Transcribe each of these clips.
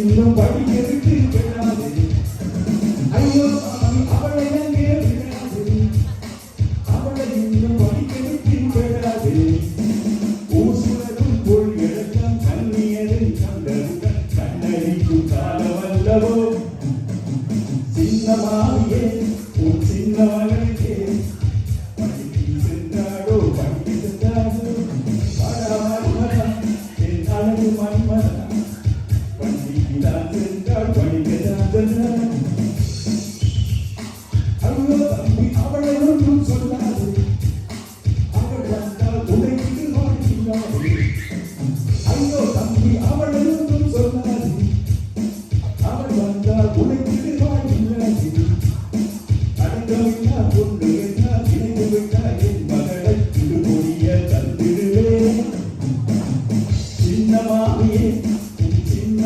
இன்னும் படிக்கிறதுக்கு விடாது ஐயோ அவளை I'm gonna be our own so that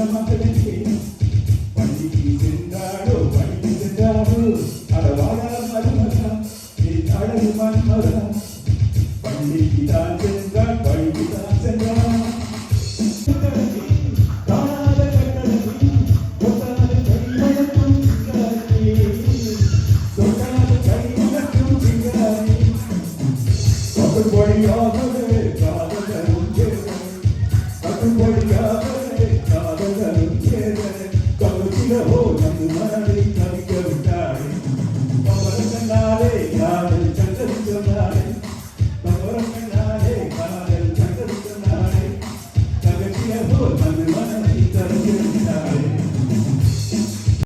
మతడితే పండికి చెందాడు పండికి చెందాడు అడవాడ మధుమత ఈ అడవి మన్మద పండికి దాని చెందా పండికి దాని చెందా Everybody got Hallelujah.